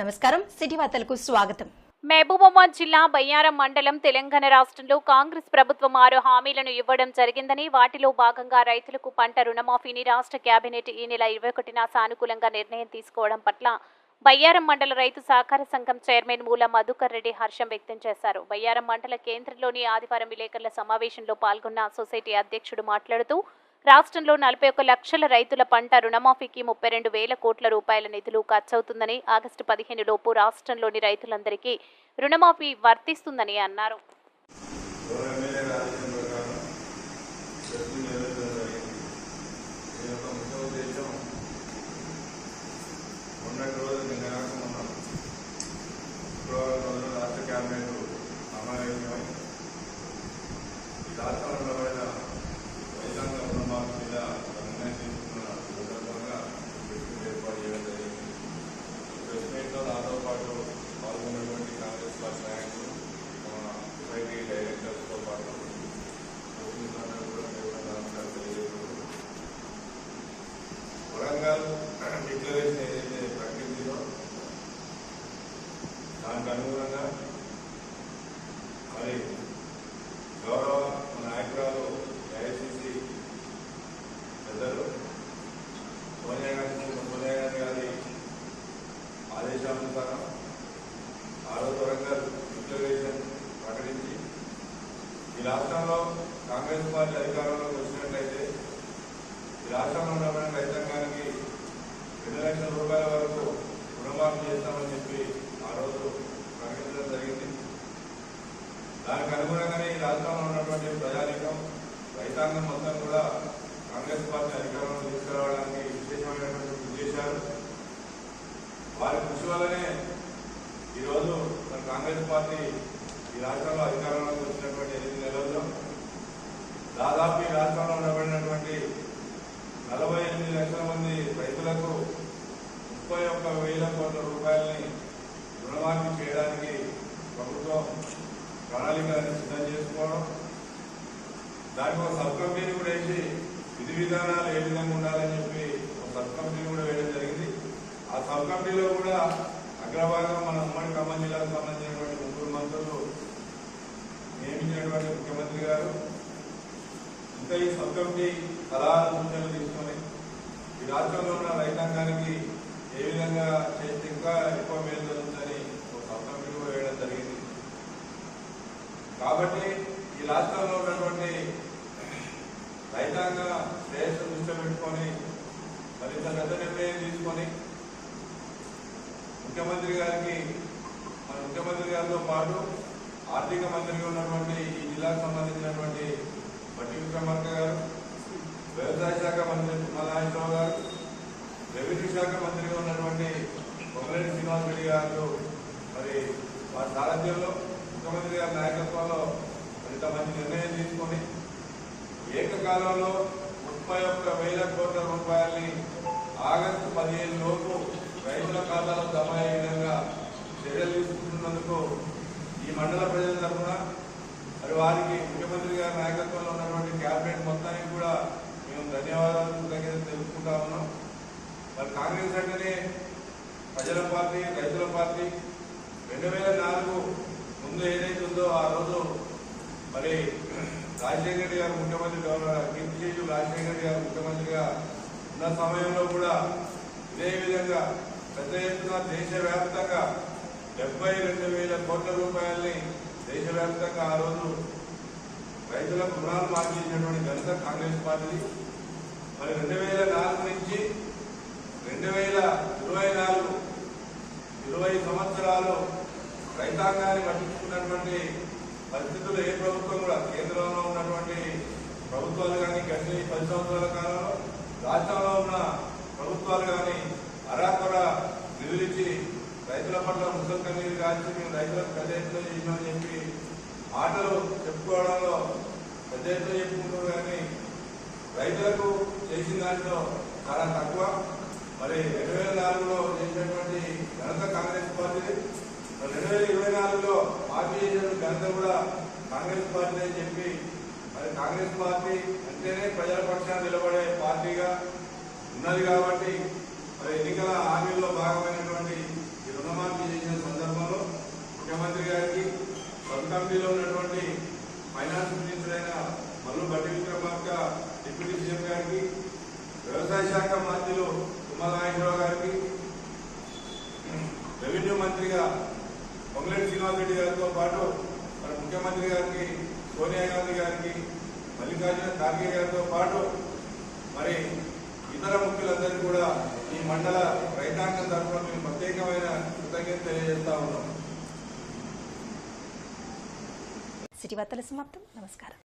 నమస్కారం. సిటీ వార్తలకు స్వాగతం. మహబూబాబాద్ జిల్లా బయ్యారం మండలం తెలంగాణ రాష్ట్రంలో కాంగ్రెస్ ప్రభుత్వం ఆరు హామీలను ఇవ్వడం జరిగిందని వాటిలో భాగంగా రైతులకు పంట రుణమాఫీని రాష్ట్ర కేబినెట్ ఈ నెల ఇరవై ఒకటిన సానుకూలంగా నిర్ణయం తీసుకోవడం పట్ల బయ్యారం మండల రైతు సహకార సంఘం చైర్మన్ మూల మధుకర్ రెడ్డి హర్షం వ్యక్తం చేశారు. బయ్యారం మండల కేంద్రంలోని ఆదివారం విలేకరుల సమావేశంలో పాల్గొన్న సొసైటీ అధ్యక్షుడు మాట్లాడుతూ రాష్ట్రంలో నలభై ఒక్క లక్షల రైతుల పంట రుణమాఫీకి ముప్పై రెండు వేల కోట్ల రూపాయల నిధులు ఖర్చవుతుందని ఆగస్టు పదిహేను లోపు రాష్ట్రంలోని రైతులందరికీ రుణమాఫీ వర్తిస్తుందని అన్నారు గౌరవ ఎమ్మెల్యే ఆదేశం ప్రకారం చర్చలు నిర్వహించడం జరిగింది దీని యొక్క ముఖ్య ఉద్దేశం మొన్నటి రోజు నిన్న కాక మొన్న శుక్రవారం రోజున రాష్ట్ర క్యాబినెట్ సమావేశమై ఈ రాష్ట్రంలో నిలబడిన రైతాంగ రుణమాఫీ మీద నిర్ణయం తీసుకున్న సందర్భంగా ప్రెస్ మీట్ ఏర్పాటు చేయడం జరిగింది ఈ ప్రెస్ మీట్లో నాతో పాటు పాల్గొన్నటువంటి కాంగ్రెస్ పార్టీ నాయకులు మన సొసైటీ డైరెక్టర్స్తో పాటు ప్రతినిధులందరూ కూడా మేము నమస్కారం తెలియజేస్తున్నాము. వరంగల్ డిక్లరేషన్ ఏదైతే ప్రకటించిందో దానికి అనుగుణంగా మరి గౌరవ నాయకురాలు ఏఐసిసి పెద్దలు సోనియా గాంధీ సోనియా గాంధీ గారి ఆదేశానుసారం ఆరో వరంగల్ డిక్లరేషన్ ప్రకటించి ఈ రాష్ట్రంలో కాంగ్రెస్ పార్టీ అధికారంలోకి వచ్చినట్లయితే ఈ రాష్ట్రంలో ఉన్న రైతాంగానికి రెండు లక్షల రూపాయల వరకు రుణమాఫీ చేస్తామని చెప్పి ఆ రోజు ప్రకటించడం జరిగింది. దానికి అనుగుణంగానే ఈ రాష్ట్రంలో ఉన్నటువంటి ప్రజానీకం రైతాంగం మొత్తం కూడా కాంగ్రెస్ పార్టీ అధికారంలో తీసుకురావడానికి విశేషమైనటువంటి కృషి చేశారు వారి కృషి వల్లనే ఈరోజు మన కాంగ్రెస్ పార్టీ ఈ రాష్ట్రంలో అధికారంలోకి వచ్చినటువంటి ఎనిమిది నెలల్లో దాదాపు ఈ రాష్ట్రంలో ఉండబడినటువంటి నలభై ఎనిమిది లక్షల మంది రైతులకు ముప్పై ఒక్క వేల కోట్ల రూపాయలని రుణమాఫీ చేయడానికి ప్రభుత్వం ప్రణాళికలను సిద్ధం చేసుకోవడం దానికి ఒక సబ్ కమిటీని కూడా వేసి విధి విధానాలు ఏ విధంగా ఉండాలని చెప్పి ఒక సబ్ కమిటీని కూడా వేయడం జరిగింది. ఆ సబ్ కమిటీలో కూడా అగ్రభాగం మన ఉమ్మడి ఖమ్మం జిల్లాకు సంబంధించినటువంటి ముగ్గురు మంత్రులు నియమించినటువంటి ముఖ్యమంత్రి గారు. ఇంకా ఈ సబ్ కమిటీ సలహాలు సూచనలు తీసుకొని ఈ రాష్ట్రంలో ఉన్న రైతాంగానికి ఏ విధంగా చేస్తే ఇంకా ఎక్కువ మేలు జరుగుతుందని ఒక సబ్ కమిటీ కూడా వేయడం జరిగింది. కాబట్టి ఈ రాష్ట్రంలో ఉన్నటువంటి రైతాంగ శ్రేయస్సు దృష్టిలో పెట్టుకొని మరింత పెద్ద నిర్ణయం తీసుకొని ముఖ్యమంత్రి గారికి మన ముఖ్యమంత్రి గారితో పాటు ఆర్థిక మంత్రిగా ఉన్నటువంటి ఈ జిల్లాకు సంబంధించినటువంటి బట్టి విక్రమార్క గారు వ్యవసాయ శాఖ మంత్రి మల్లాశ్వరరావు గారు రెవెన్యూ శాఖ మంత్రిగా ఉన్నటువంటి పొంగలేటి శ్రీనివాస్ రెడ్డి గారు మరి వారి సారథ్యంలో ముఖ్యమంత్రి గారి నాయకత్వంలో మరింత మంచి నిర్ణయం తీసుకొని ఏకకాలంలో ముప్పై ఒక్క వేల కోట్ల రూపాయలని ఆగస్టు పదిహేను లోపు రైతుల ఖాతాలో జమ అయ్యే విధంగా చర్యలు తీసుకుంటున్నందుకు ఈ మండల ప్రజల తరఫున మరి వారికి ముఖ్యమంత్రి గారి నాయకత్వంలో ఉన్నటువంటి క్యాబినెట్ మొత్తానికి కూడా మేము ధన్యవాదాలు కృతజ్ఞతలు తెలుపుకుంటా ఉన్నాం. మరి కాంగ్రెస్ అంటేనే ప్రజల పార్టీ రైతుల పార్టీ. రెండు వేల నాలుగు ముందు ఏదైతే ఉందో ఆ రోజు మరి రాజశేఖర రెడ్డి గారు ముఖ్యమంత్రి గౌరవ కీర్తిశేషు రాజశేఖర రెడ్డి గారు ముఖ్యమంత్రిగా ఉన్న సమయంలో కూడా ఇదే విధంగా పెద్ద ఎత్తున దేశవ్యాప్తంగా డెబ్బై రెండు వేల కోట్ల రూపాయల్ని దేశవ్యాప్తంగా ఆ రోజు రైతులకు రుణాలు మార్చేసినటువంటి ఘనత కాంగ్రెస్ పార్టీ మరి రెండు వేల నాలుగు నుంచి రెండు వేల ఇరవై నాలుగు ఇరవై సంవత్సరాలు రైతాంగాన్ని పట్టించుకున్నటువంటి పరిస్థితులు ఏ ప్రభుత్వం కూడా కేంద్రంలో ఉన్నటువంటి ప్రభుత్వాలు కానీ గడిచిన ఈ పది సంవత్సరాల కాలంలో రాష్ట్రంలో ఉన్న ప్రభుత్వాలు కానీ అరాకొర నిధులిచ్చి రైతుల పట్ల ముసలి కన్నీరు కాల్చి మేము రైతులకు పెద్ద ఎత్తున చేసినామని చెప్పి మాటలు చెప్పుకోవడంలో పెద్ద ఎత్తున చెప్పుకుంటారు కానీ రైతులకు చేసిన దాంట్లో చాలా తక్కువ. మరి రెండు వేల నాలుగులో చేసినటువంటి కాంగ్రెస్ పార్టీ అని చెప్పి మరి కాంగ్రెస్ పార్టీ అంటేనే ప్రజల పక్షాన్ని నిలబడే పార్టీగా ఉన్నది కాబట్టి మరి ఎన్నికల హామీల్లో భాగమైనటువంటి ఈ రుణమాఫీ చేసిన సందర్భంలో ముఖ్యమంత్రి గారికి సబ్ కమిటీలో ఉన్నటువంటి ఫైనాన్స్ మినిస్టర్ అయిన మల్లు బట్టి విక్రమార్క డిప్యూటీ సీఎం గారికి వ్యవసాయ శాఖ మంత్రులు తుమ్మలనాయకరావు గారికి రెవెన్యూ మంత్రిగా పొంగులేటి శ్రీనివాసరెడ్డి గారితో పాటు మన ముఖ్యమంత్రి గారికి సోనియా గాంధీ గారికి మల్లికార్జున ఖార్గే గారితో పాటు మరి ఇతర ముఖ్యులందరికీ కూడా ఈ మండల రైతాంగం తరఫున మేము ప్రత్యేకమైన కృతజ్ఞత తెలియజేస్తా ఉన్నాం. సిటీ వార్తల సమాప్తం. నమస్కారం.